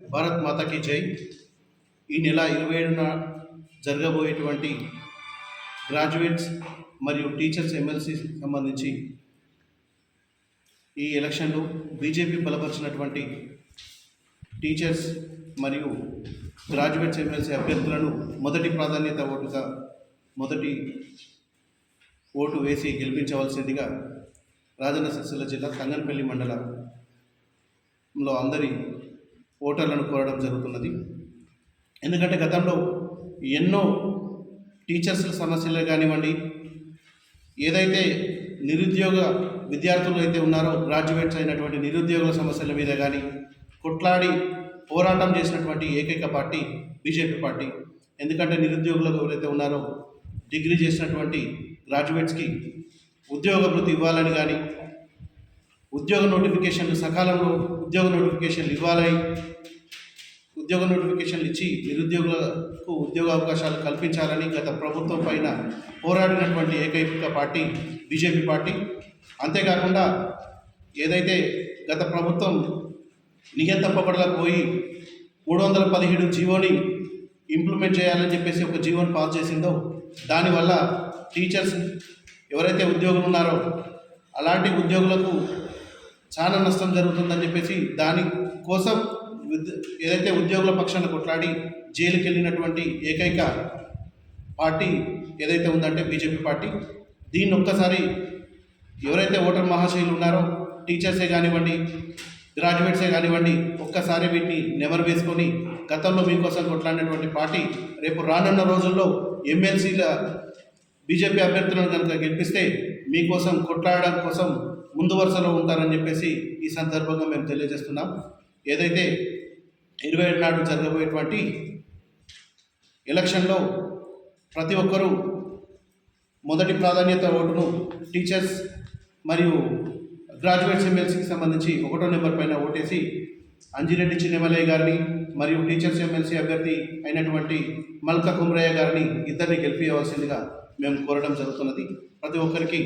భారత్ మాతాకి జై. ఈ నెల ఇరవై ఏడున జరగబోయేటువంటి గ్రాడ్యుయేట్స్ మరియు టీచర్స్ ఎమ్మెల్సీ సంబంధించి ఈ ఎలక్షన్లో బీజేపీ బలపరిచినటువంటి టీచర్స్ మరియు గ్రాడ్యుయేట్స్ ఎమ్మెల్సీ అభ్యర్థులను మొదటి ప్రాధాన్యత ఓటుగా మొదటి ఓటు వేసి గెలిపించవలసిందిగా రాజన్న సిరిసిల్ల జిల్లా తంగనపల్లి మండలంలో అందరి ఓటర్లను కోరడం జరుగుతున్నది. ఎందుకంటే గతంలో ఎన్నో టీచర్స్ల సమస్యలు కానివ్వండి ఏదైతే నిరుద్యోగ విద్యార్థులు అయితే ఉన్నారో గ్రాడ్యుయేట్స్ అయినటువంటి నిరుద్యోగుల సమస్యల మీద కానీ కొట్లాడి పోరాటం చేసినటువంటి ఏకైక పార్టీ బీజేపీ పార్టీ. ఎందుకంటే నిరుద్యోగులకు ఎవరైతే ఉన్నారో డిగ్రీ చేసినటువంటి గ్రాడ్యుయేట్స్కి ఉద్యోగ వృత్తి ఇవ్వాలని కానీ ఉద్యోగ నోటిఫికేషన్లు సకాలంలో ఉద్యోగ నోటిఫికేషన్లు ఇవ్వాలని ఉద్యోగ నోటిఫికేషన్లు ఇచ్చి నిరుద్యోగులకు ఉద్యోగ అవకాశాలు కల్పించాలని గత ప్రభుత్వం పైన పోరాడినటువంటి ఏకైక పార్టీ బీజేపీ పార్టీ. అంతేకాకుండా ఏదైతే గత ప్రభుత్వం నియంతప్పబడలకు పోయి మూడు వందల పదిహేడు జీవోని ఇంప్లిమెంట్ చేయాలని చెప్పేసి ఒక జీవోని పాస్ చేసిందో దానివల్ల టీచర్స్ ఎవరైతే ఉద్యోగులు ఉన్నారో అలాంటి ఉద్యోగులకు చాలా నష్టం జరుగుతుందని చెప్పేసి దాని కోసం ఏదైతే ఉద్యోగుల పక్షాన కొట్లాడి జైలుకి వెళ్ళినటువంటి ఏకైక పార్టీ ఏదైతే ఉందంటే బీజేపీ పార్టీ దీన్ని ఒక్కసారి ఎవరైతే ఓటర్ మహాశయులు ఉన్నారో టీచర్సే కానివ్వండి గ్రాడ్యుయేట్సే కానివ్వండి ఒక్కసారి వీటిని నెమరు వేసుకొని గతంలో మీకోసం కొట్లాడినటువంటి పార్టీ రేపు రానున్న రోజుల్లో ఎమ్మెల్సీల బీజేపీ అభ్యర్థులను కనుక గెలిపిస్తే మీకోసం కొట్లాడడం కోసం ముందు వరుసలో ఉంటారని చెప్పేసి ఈ సందర్భంగా మేము తెలియజేస్తున్నాం. ఏదైతే ఇరవై ఏడు నాడు జరగబోయేటువంటి ఎలక్షన్లో ప్రతి ఒక్కరూ మొదటి ప్రాధాన్యత ఓటును టీచర్స్ మరియు గ్రాడ్యుయేట్స్ ఎమ్మెల్సీకి సంబంధించి ఒకటో నెంబర్ పైన ఓటేసి అంజిరెడ్డి చిన్నమలయ్య గారిని మరియు టీచర్స్ ఎమ్మెల్సీ అభ్యర్థి అయినటువంటి మల్కా కుమ్రయ్య గారిని ఇద్దరిని గెలిపించవలసిందిగా మేము కోరడం జరుగుతున్నది. ప్రతి ఒక్కరికి